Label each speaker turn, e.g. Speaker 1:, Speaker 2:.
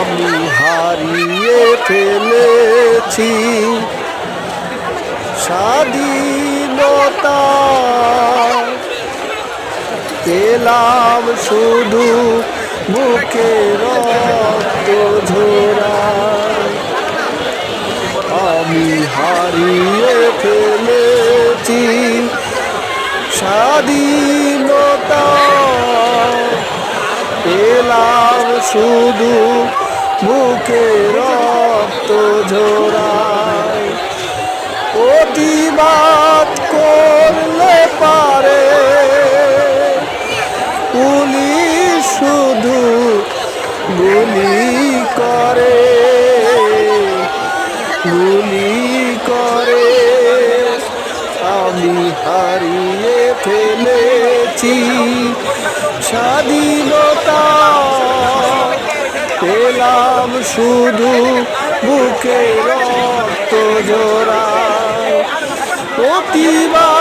Speaker 1: আমি হারিয়ে ফেলেছি। স্বাধীনতা। পেলাম শুধু বুকে রক্ত ঝোরা। আমি হারিয়ে ফেলেছি। স্বাধীনতা। পেলাম শুধু বুকে রক্ত ঝোড়ায় প্রতিবাদ করলে পারে। পুলিশ শুধু গুলি করে। গুলি করে। আমি হারিয়ে ফেলেছি স্বাধীনতা। পেলাম শুধু বুকে রক্ত জোড়া প্রতিবার